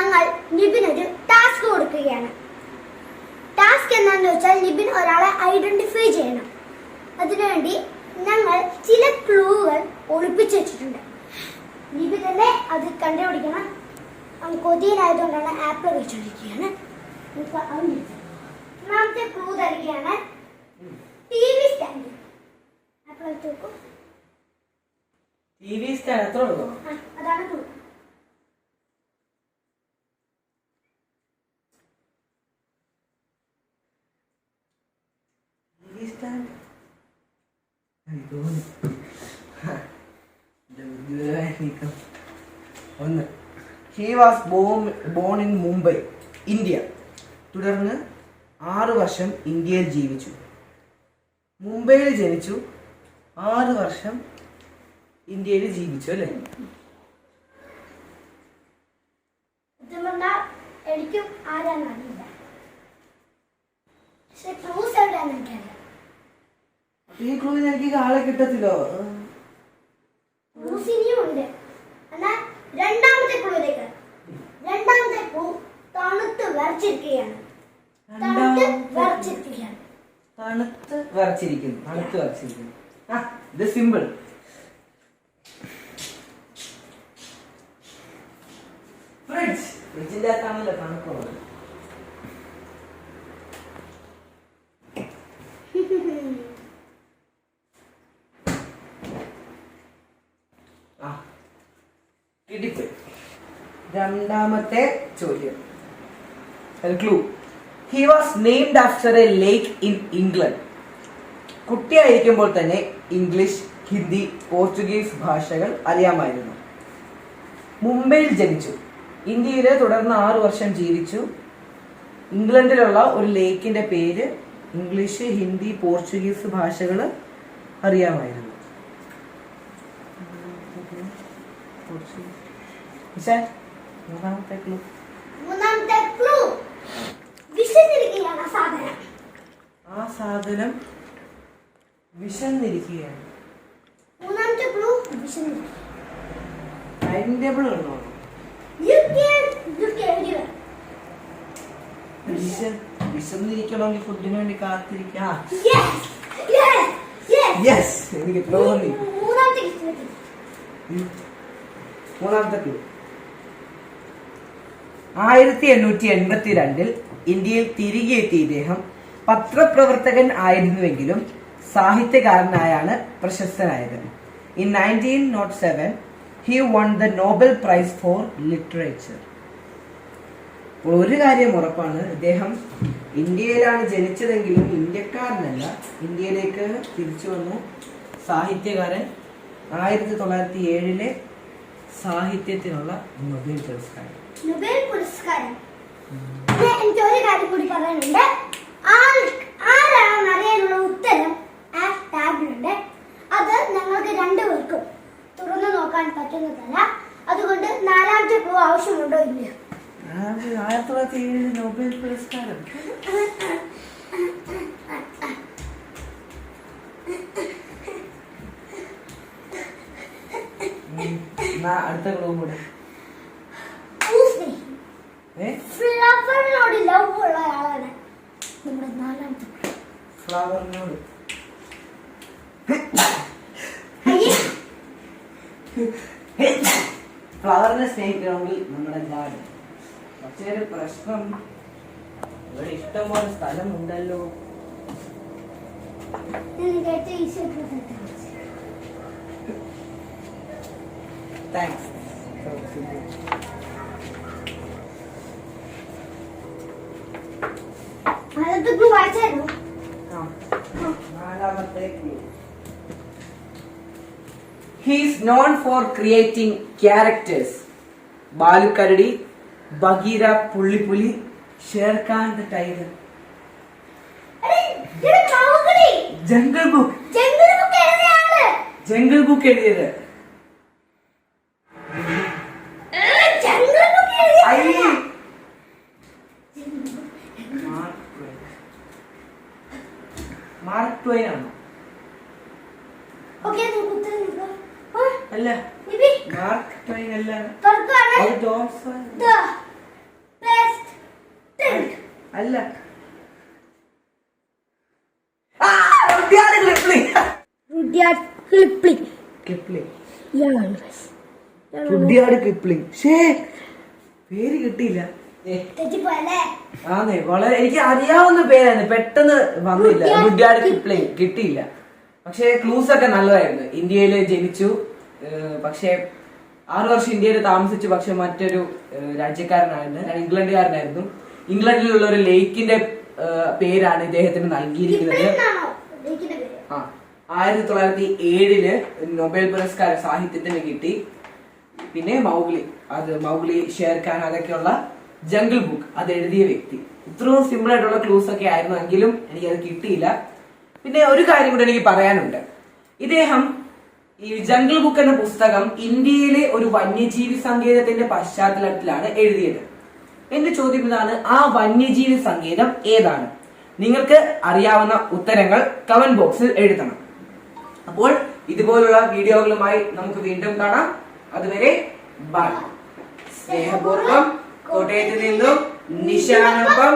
ഞങ്ങൾ ഒരു ടാസ്ക് കൊടുക്കുകയാണ്. ടാസ്ക് എന്താണെന്ന് വെച്ചാൽ നിബിൻ ഒരാളെ ഐഡന്റിഫൈ ചെയ്യണം. അതിനുവേണ്ടി ഞങ്ങൾ ചില ക്ലൂകൾ ഒളിപ്പിച്ചു വെച്ചിട്ടുണ്ട്. നിബിൻ തന്നെ അത് കണ്ടുപിടിക്കണം. അവൻ കൊതിയനായതുകൊണ്ടാണ് ആപ്പിൾ വെച്ചുകൊണ്ടിരിക്കുകയാണ് ഒന്നാമത്തെ ക്ലൂ തരികയാണ് ടി വി സ്റ്റാൻഡ് ആപ്പിൾ വെച്ച് നോക്കൂ ടി വി സ്റ്റാൻഡ് അത്ര അതാണ് ക്ലൂ. വി സ്റ്റാൻഡ് തോന്നി ഒന്ന്. He was born born in Mumbai India തുടർന്ന് ആറ് വർഷം ഇന്ത്യയിൽ ജീവിച്ചു. മുംബൈയിൽ ജനിച്ചു. ആറ് വർഷം ഇന്ത്യയിൽ ജീവിച്ചു അല്ലേ? എനിക്കും ആരാന്ന് അറിയില്ല. പക്ഷെ എവിടെയാന്ന് എനിക്കറിയാം ഈ ക്ലൂവിന് എനിക്ക് ആളെ കിട്ടത്തില്ലോ. ക്ലൂസ് ഉണ്ട് എന്നാൽ രണ്ടാമത്തെ രണ്ടാമത്തെ ക്ലൂ തണുത്ത് വരച്ചിരിക്കുകയാണ് തണുത്ത് വരച്ചിരിക്കുകയാണ് തണുത്ത് വരച്ചിരിക്കുന്നു തണുത്ത് വരച്ചിരിക്കുന്നു ആ ഇത് സിമ്പിൾ. ഫ്രിഡ്ജ് ഫ്രിഡ്ജിന്റെ അകത്താണല്ലോ തണുപ്പുള്ളത് ആ രണ്ടാമത്തെ ചോദ്യം. Clue he was named after a lake in England കുട്ടിയായിരിക്കുമ്പോൾ തന്നെ ഇംഗ്ലീഷ് ഹിന്ദി പോർച്ചുഗീസ് ഭാഷകൾ അറിയാമായിരുന്നു. മുംബൈയിൽ ജനിച്ചു. ഇന്ത്യയിൽ തുടർന്ന് ആറ് വർഷം ജീവിച്ചു. ഇംഗ്ലണ്ടിലുള്ള ഒരു ലേക്കിന്റെ പേര് ഇംഗ്ലീഷ് ഹിന്ദി പോർച്ചുഗീസ് ഭാഷകൾ അറിയാമായിരുന്നു. നിഷാൻ, മൂന്നാമത്തെ ക്ലൂ മൂന്നാമത്തെ ക്ലൂ വിശന്നിരിക്കുകയാണ് ആ സാധനം. ആ സാധനം വിശന്നിരിക്കുകയാണ്. മൂന്നാമത്തെ ക്ലൂ വിശന്നിരിക്കുക. ടൈം ടേബിൾ ഉണ്ടോ You can look everywhere. വിശ വിശന്നിരിക്കണമെങ്കിൽ ഫുഡിന് വേണ്ടി കാത്തിരിക്കാം. Yes yes! യെസ് എനിക്ക് തോന്നി. മൂന്നാമത്തെ ക്ലൂ ആയിരത്തി എണ്ണൂറ്റി എൺപത്തി രണ്ടിൽ ഇന്ത്യയിൽ തിരികെ എത്തിയ ഇദ്ദേഹം പത്രപ്രവർത്തകൻ ആയിരുന്നുവെങ്കിലും സാഹിത്യകാരനായാണ് പ്രശസ്തനായത്. In nineteen nought seven he won the Nobel prize for literature ഒരു കാര്യം ഉറപ്പാണ് ഇദ്ദേഹം ഇന്ത്യയിലാണ് ജനിച്ചതെങ്കിലും ഇന്ത്യക്കാരനല്ല ഇന്ത്യയിലേക്ക് തിരിച്ചു വന്നു. സാഹിത്യകാരൻ ആയിരത്തി തൊള്ളായിരത്തി ഏഴിലെ സാഹിത്യത്തിനുള്ള നൊബേൽ പുരസ്കാരം. നൊബേൽ പുരസ്കാരം. എനിക്ക് ഒരു കാര്യം കൂടി പറയാനുണ്ട്. ആരാണ് അറിയാനുള്ള ഉത്തരം ആ ടാബിലുണ്ട്. അത് ഞങ്ങൾക്ക് രണ്ടുപേർക്കും തുറന്നു നോക്കാൻ പറ്റുന്നതല്ല. അതുകൊണ്ട് നാലാമത്തെ ക്ലൂ ആവശ്യമുണ്ടോ ഇല്ല ആയിരത്തി തൊള്ളായിരത്തി ഏഴ് നൊബേൽ പുരസ്കാരം. എന്നാ അടുത്ത ക്ലൂ കൂടെ. ഫ്ലവറിനോട് ലവ് ഉള്ള ആളാണ്. നമ്മുടെ നാലാമത്തെ. ഫ്ലവറിനോട് ഫ്ലവറിനെ സ്നേഹിക്കണമെങ്കിൽ നമ്മുടെ ഗാർഡൻ പക്ഷേ ഒരു പ്രശ്നം. ഇവിടെ ഇഷ്ടംപോലെ സ്ഥലമുണ്ടല്ലോ എനിക്ക് ഏറ്റവും ഈസി ആയിട്ടുള്ള thanks he's known for creating characters ബാലുക്കരടി Bagheera പുള്ളിപ്പുലി Shere Khan tiger. Jungle Book. Jungle Book എഴുതിയത് ഏ, ജംഗിൾ ബുക്ക് എഴുതിയ ഐ ആളാ. മാർക്ക് ട്വൈൻ മാർക്ക് ട്വൈൻ ആണോ ഓക്കേ, നമുക്ക് ഉത്തരം നോക്കാം. ആ, അല്ല? മാർക്ക് ട്വൈൻ അല്ല? അല്ല പേര് കിട്ടിയില്ല. ഏ, തെറ്റിപ്പോയല്ലേ? ആന്നേ വളരെ എനിക്ക് അറിയാവുന്ന പേരായിരുന്നു പെട്ടെന്ന് വന്നില്ല. റുഡ്യാർഡ് കിപ്ലിംഗ് കിട്ടിയില്ല. പക്ഷേ ക്ലൂസ് ഒക്കെ നല്ലതായിരുന്നു. ഇന്ത്യയിൽ ജനിച്ചു. പക്ഷേ ആറു വർഷം ഇന്ത്യയിൽ താമസിച്ചു പക്ഷെ മറ്റൊരു രാജ്യക്കാരനായിരുന്നു. ഇംഗ്ലണ്ടുകാരനായിരുന്നു. ഇംഗ്ലണ്ടിലുള്ള ഒരു ലേക്കിന്റെ പേരാണ് ഇദ്ദേഹത്തിന് നൽകിയിരിക്കുന്നത്. ആ ആയിരത്തി തൊള്ളായിരത്തി ഏഴിൽ നൊബേൽ പുരസ്കാരം സാഹിത്യത്തിന് കിട്ടി. പിന്നെ മൗഗ്ലി അത് മൗഗ്ലി ഷേർഖാൻ അതൊക്കെയുള്ള ജംഗിൾ ബുക്ക് അത് എഴുതിയ വ്യക്തി. ഇത്രയും സിമ്പിൾ ആയിട്ടുള്ള ക്ലൂസ് ഒക്കെ ആയിരുന്നു എങ്കിലും എനിക്ക് അത് കിട്ടിയില്ല. പിന്നെ ഒരു കാര്യം കൂടെ എനിക്ക് പറയാനുണ്ട്. ഇദ്ദേഹം ഈ ജംഗിൾ ബുക്ക് എന്ന പുസ്തകം ഇന്ത്യയിലെ ഒരു വന്യജീവി സങ്കേതത്തിന്റെ പശ്ചാത്തലത്തിലാണ് എഴുതിയത്. എന്റെ ചോദ്യം ഇതാണ് ആ വന്യജീവി സങ്കേതം ഏതാണ്? നിങ്ങൾക്ക് അറിയാവുന്ന ഉത്തരങ്ങൾ കമന്റ് ബോക്സിൽ എഴുതണം. അപ്പോൾ ഇതുപോലുള്ള വീഡിയോകളുമായി നമുക്ക് വീണ്ടും കാണാം. അതുവരെ ബൈ സ്നേഹപൂർവം കോട്ടയത്ത് നിന്നും നിശാനൊപ്പം